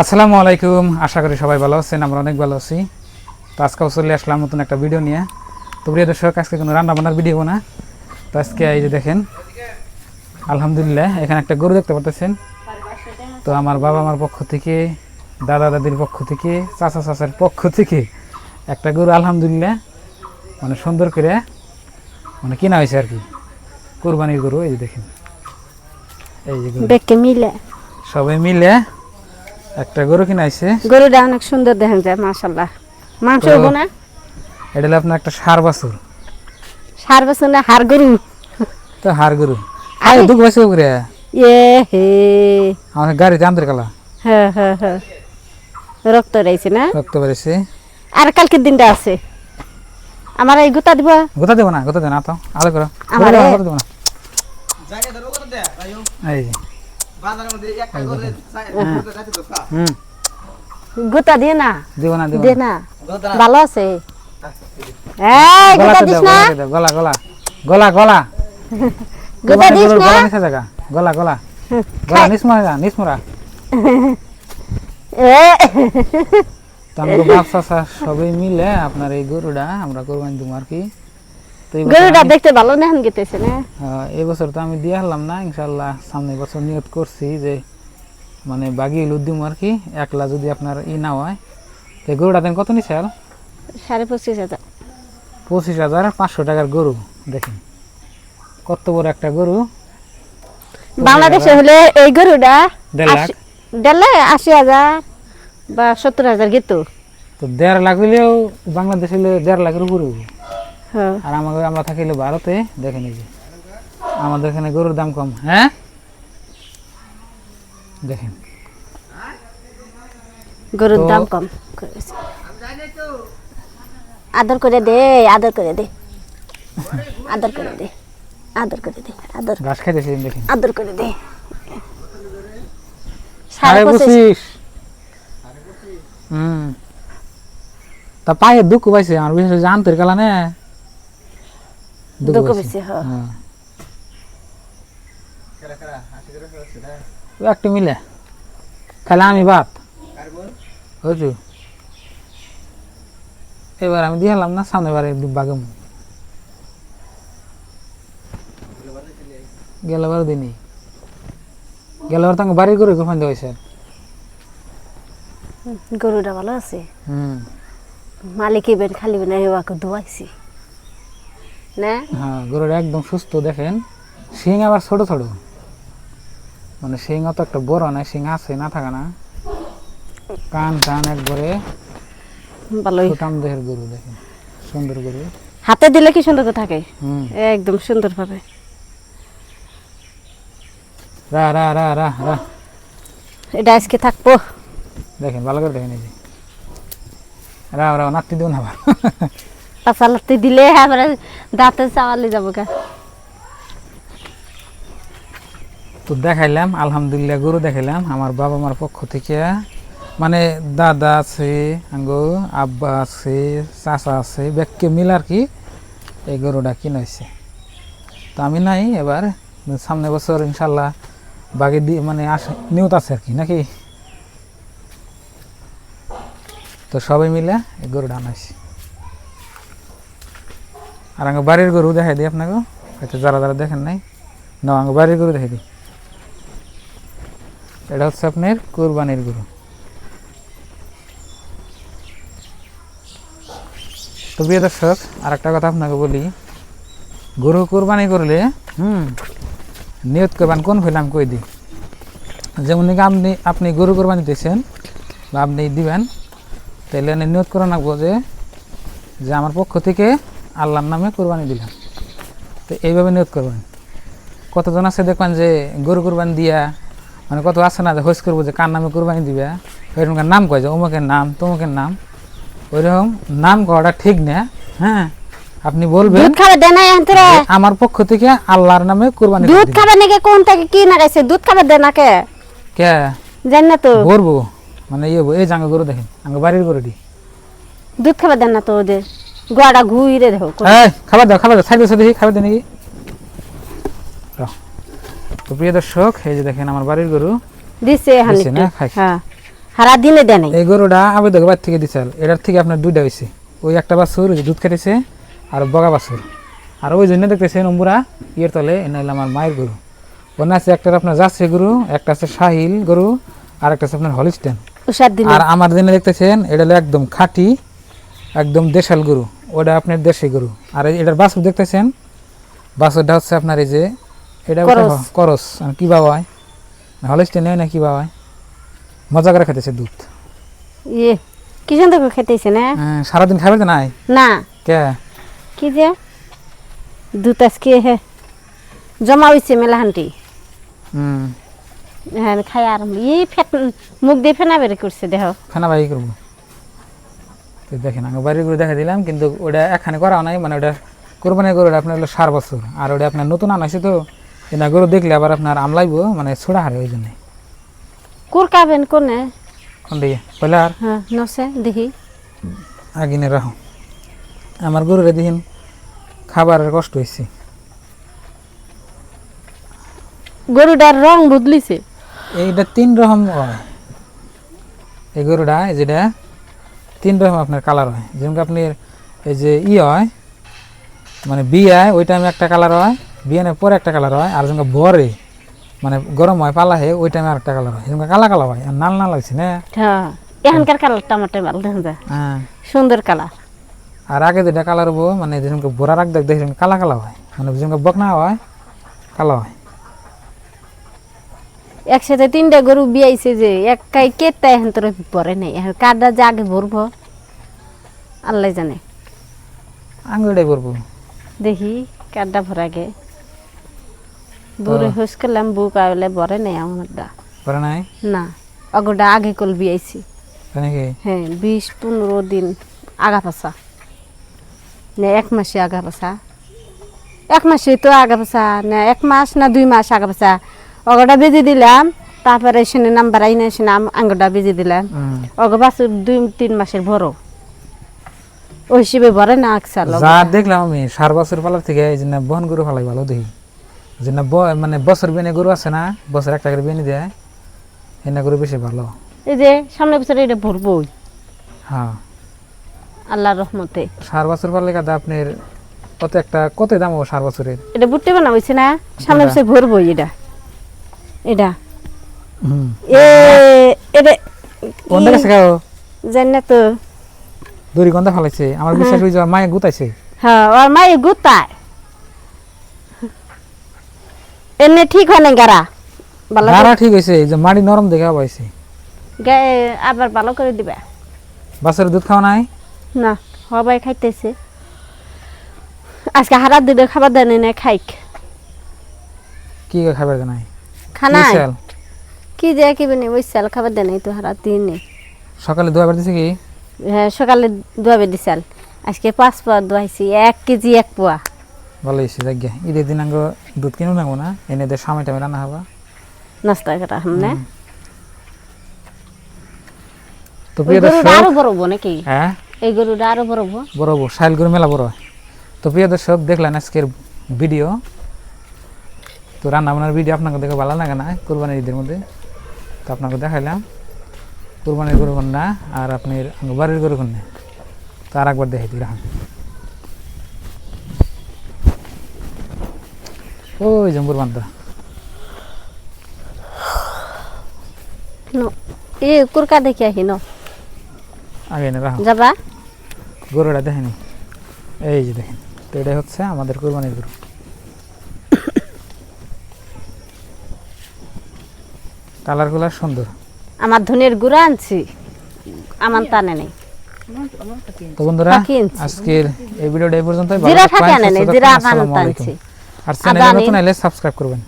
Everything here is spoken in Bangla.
আসসালামু আলাইকুম। আশা করি সবাই ভালো আছেন আমরা অনেক ভালো আছি। তো আজকেও চলে আসলাম নতুন একটা ভিডিও নিয়ে। তো প্রিয় দর্শক আজকে কোনো রান্না বান্নার ভিডিও না। তো আজকে এই যে দেখেন আলহামদুলিল্লাহ এখানে একটা গরু দেখতে পাচ্ছেন তো আমার বাবা মার পক্ষ থেকে দাদা দাদির পক্ষ থেকে চাচা চাচার পক্ষ থেকে একটা গরু আলহামদুলিল্লাহ মানে সুন্দর করে মানে কেনা হয়েছে আর কি। কোরবানির গরু এই যে দেখেন। এই যে সবাই মিলে একটা গরু কিনা হয়েছে গরুটা অনেক সুন্দর দেখা যায় মাশাল্লাহ মাংস হব না? এটা আপনার একটা সার বাছুর। সার বছর না হার গরু। তো হার গরু। আরে। দুঃখ বাসে করে? এ হে। আমার গাড়িতে আন্তর কালা হ্যাঁ হ্যাঁ হ্যাঁ রক্ত রয়েছে না? রক্ত বেড়েছে আর কালকের দিনটা আছে। আমার এই গুতা দিব? গোতা দেবো না গোতা দেবো না তো আলো করো। আমারে- গোতা দেবো না জায়গা ধরো কত দেয়া ভাইও এই গুতা দিয়ে না? দেবো না দেবো দে না। না ভালো আছে? এই গুতা দিস না? গলা গলা। গলা গলা। গুতা দিস না? গলা নিচে জায়গা গলা গলা। গলা নিসমরা যা নিসমরা তো আমরা বাপ সবাই মিলে আপনার এই গরুটা আমরা কোরবানি দেবো আর কি। গরুটা দেখতে ভালো না গেতেছে না? হ্যাঁ, এই বছর তো আমি দিয়ে হারলাম না ইনশাল্লাহ সামনের বছর নিয়ত করছি যে মানে বাগিয়ে লুদ্দিম আর কি একলা যদি আপনার ই না হয়। তো গরুটা দেন কত নিছে আর? সাড়ে পঁচিশ হাজার। পঁচিশ হাজার পাঁচশো টাকার গরু দেখেন। কত বড় একটা গরু। বাংলাদেশে হলে এই গরুটা দেড় লাখ। আশি- হাজার বা সত্তর হাজার গেতো। তো দেড় লাখ হইলেও বাংলাদেশ হইলে দেড় লাখের উপরে আর আমাকে আমরা থাকিলে ভারতে দেখেন এই যে। আমাদের এখানে গরুর দাম কম হ্যাঁ? দেখেন। গরুর দাম কম। আদর করে দে আদর করে দে। আদর করে দে আদর করে দে আদর ঘাস খাইতেছি দেখেন। আদর করে দে। সাড়ে পঁচিশ। হুম। তা পায়ে দুঃখ পাইছে আমার বিশেষ করে জানতের কালা নে? দুঃখ পেয়েছে, হ্যাঁ। হ্যাঁ। একটু মিলে। খালে আমি ভাত বুঝু এবার আমি দিয়ে না সামনে বারে বাগম গেলবার দিনই গেলবার তো বাড়ি করে গোফান দেওয়া হয়েছে। গরুটা ভালো আছে? হুম। মালিক এবার খালি না হেওয়াকে ধোয়াইছি। না? হ্যাঁ গরুটা একদম সুস্থ দেখেন। শিং আবার ছোট ছোট। মানে শিং অত একটা বড় না শিং আছে না থাকা না। কান টান একবারে ভালোই। ছোটাম দেহের গরু দেখেন। সুন্দর গরু। হাতে দিলে কি সুন্দর থাকে? একদম সুন্দর ভাবে রা রা রা রা রা। এটা আজকে থাকব। দেখেন ভালো করে দেখেন এই যে। রা রা নাতি দেবো না আবার। পাঁচা দিলে আমরা দাঁতে চাওয়ালে যাব গা তো দেখাইলাম, আলহামদুলিল্লাহ গরু দেখাইলাম আমার বাবা মার পক্ষ থেকে। মানে দাদা আছে আঙ্গো আব্বা আছে, চাচা আছে ব্যাগকে মিল আর কি এই গরুটা কিনা তো আমি নাই এবার সামনে বছর ইনশাল্লাহ বাগে দিয়ে মানে আসে নিউত আছে আর কি, নাকি? তো সবাই মিলে এই গরুটা আনাইছি। আর আঙ্গো বাড়ির গরু দেখাই দিই আপনাকে হয়তো যারা যারা দেখেন নাই। না আঙ্গো বাড়ির গরু দেখাই দিই। এটা হচ্ছে আপনার কোরবানির গরু। তো প্রিয় দর্শক আর একটা কথা আপনাকে বলি। গরু কোরবানি করলে, হুম, নিয়ত করবান কোন ফেলাম কই দিই। যেমন আপনি আপনি গরু কোরবানি দিয়েছেন বা আপনি দিবেন তাহলে নিয়ত করে যে যে আমার পক্ষ থেকে আল্লাহর নামে কোরবানি দিলাম। তো এইভাবে নিয়ত করবেন। কতজন আছে দেখবেন যে গরু কোরবানি দিয়া মানে কত আছে না যে হোস করব যে কার নামে কোরবানি দিবে? ওইরকম নাম কয় যে অমুকের নাম তমুকের নাম। ওইরকম নাম করাটা ঠিক না হ্যাঁ? আপনি বলবেন দুধ খাবে আমার পক্ষ থেকে আল্লাহর নামে কোরবানি দুধ। খাবে নাকি কোন থেকে কি না খাইছে? দুধ খাবে দেয় না কে? কে? জান না তো। বলব। মানে ইয়ে এই জাঙ্গা গরু দেখেন আঙ্গ বাড়ির গরুটি। দুধ খাবে দেন না তো ওদের। গোয়াটা ঘুরে দেখো এই খাবার দাও খাবার দাও সাইড দেখি খাবার নাকি। তো প্রিয় দর্শক এই যে দেখেন আমার বাড়ির গরু। দিছে না? হ্যাঁ সারা দিনে এই গরুটা আবেদক বাদ থেকে দিছিল এটার থেকে আপনার দুইটা ওই একটা বাছুর দুধ খেতেছে আর বগা বাছুর। আর ওই জন্য দেখতেছেন অম্বুরা ইয়ের তলে এনে হলো আমার মায়ের গরু। ওখানে আছে একটা আপনার যাচ্ছে গরু একটা আছে শাহিল গরু আর একটা আছে আপনার হলিস্টেন। আর আমার দিনে দেখতেছেন এটা হলো একদম খাঁটি একদম দেশাল গরু। ওটা আপনার দেশি গরু। আর এটার বাছুর দেখতেছেন? বাছুরটা হচ্ছে আপনার এই যে এটা করস। কি বাবা হয়? হলিস্টেন না কি বাবা হয়? মজা করে খেতেছে দুধ। ইয়ে কি সুন্দর করে খেতেছে না? হ্যাঁ, সারাদিন খাবে তো নাই? না। কে? কি যে? দুধ আজকে হে জমা হয়েছে মেলাহানটি হুম। হ্যাঁ খাই আর ই ফেট মুখ দিয়ে ফেনা বের করছে দেহ। খানা বাই করব। তো দেখেন আমি বাড়ি গরু দেখা দিলাম কিন্তু ওটা এখানে করা নাই মানে ওটা কোরবানি গরুটা আপনার হলো সার বছর। আর ওটা আপনার নতুন আনাইছে তো এটা গরু দেখলে আবার আপনার আমলাইবো মানে ছোড়া হারে ওই জন্য। কুর কাবেন কোনে? কোন দিকে? বলে আর হ্যাঁ নসে দেখি। আগিনে রাখো। আমার গরুরে দিন খাবারের কষ্ট হয়েছে গরুটার রং বদলিছে। এইটা তিন রকম হয়। এই গরুটা যেটা তিন রকম আপনার কালার হয়। যেমন আপনি এই যে ই হয় মানে বিয়ায় ওই টাইমে একটা কালার হয় বিয়ানের পরে একটা কালার হয় আর যেমন বরে মানে গরম হয় পালা হয় ওই টাইমে আরেকটা কালার হয়। যেমন কালা কালা হয় আর নাল নাল লাগছে না? হ্যাঁ এখানকার কালার টমাটো মাল দেখা যায়। হ্যাঁ। সুন্দর কালার আর আগে যেটা কালার হব মানে যেমন বোরা রাখ দেখ দেখি কালা কালা হয়। মানে যেমন বকনা হয় কালা হয়। একসাথে তিনটা গরু বিয়াইছে যে একাই কেতা এখন তোর পরে নাই। এখন কাদা যে আগে ভরবো। আল্লাহ জানে। আঙুলটাই করব দেখি কাদা ভরাগে। বুড়ে হুস করলাম বুক আইলে বরে নাই আমারটা করে নাই? না অগোটা আগে কল বিয়াইছি। হ্যাঁ বিশ পনেরো দিন আগা পাশা না এক মাসে আগা পাশা এক মাসে তো আগা পাশা না এক মাস না দুই মাস আগা পাশা অগটা বেজে দিলাম তারপরে সেনে নাম্বার আইনে সেনে আঙ্গটা বেজে দিলাম। হুম। অগ বাসু দুই তিন মাসের বড় ওই হিসেবে ভরে না আকসাল। যা দেখলাম আমি সার বছর পালার থেকে এই যে না বহন গরু ফালাই ভালো দেখি। যে না মানে বছর বেনে গরু আছে না বছর একটা করে বেনি দেয়। এনে গরু বেশি ভালো। এই যে সামনে বছর এটা ভরবই। হ্যাঁ। আল্লাহর রহমতে। সার বছর পারলে কাদা আপনার কত একটা কত দাম ও সার বছরের? এটা বুটতে বানা হয়েছে না? সামনে? বছর ভরবই এটা। এটা। এ এটা কোন থেকে খাও জানি না তো দড়ি গন্ধা ফালাইছে। আমার বিশ্বাস হয়ে মায়ে গুতাইছে। হ্যাঁ ওর মায়ের গুতায়। এনে ঠিক হয় না গারা ভালো গাড়া ঠিক এই যে মাটি নরম দেখে পাইছে গায়ে আবার ভালো করে দিবা। বাছরের দুধ খাওয়া নাই? না সবাই খাইতেছে। আজকে হারা দিলে খাবার দেয় না খাইক। কি খাবার নাই? খানা কি চাল? কি ওই চাল খাবার দেয় নাই তো হারা দিনে সকালে দোয়া দিছে কি? হ্যাঁ সকালে দোয়াবে দিছাল আজকে পাঁচ পোয়া দোয়াইছি এক কেজি এক পোয়া। ভালো হয়েছে ঈদের দিন আঙ্গ দুধ নাগবো না? এনে দিয়ে সামনে টাইমে রান্না হবা। নাস্তা করা হামনে তো প্রিয় দর্শক আরও নাকি? হ্যাঁ? এই গরুটা আরও বড় বড় সাইল গরু মেলা বড় তো প্রিয় দর্শক দেখলেন আজকের ভিডিও। তো রান্না বান্নার ভিডিও আপনাকে দেখে ভালো লাগে না কোরবানির ঈদের মধ্যে? তো আপনাকে দেখাইলাম কোরবানির গরু কন্যা আর আপনার বাড়ির গরু কন্যা। তো আর একবার দেখাই দিই রাখুন। ওই জম্বুর বান্ধা নো এ কুরকা দেখি আহি ন। আগে না রাখুন। যাবা? গরুটা দেখেনি। এই যে দেখেন তো এটাই হচ্ছে আমাদের কোরবানির গরু। কালারগুলা সুন্দর। আমার ধনের গুড়া আনছি আমার টানে নেই। তো বন্ধুরা আজকের এই ভিডিওটা এই পর্যন্ত জিরা থাকে আনে জিরা আমার আনছি আর চ্যানেলে নতুন। এলে সাবস্ক্রাইব করবেন।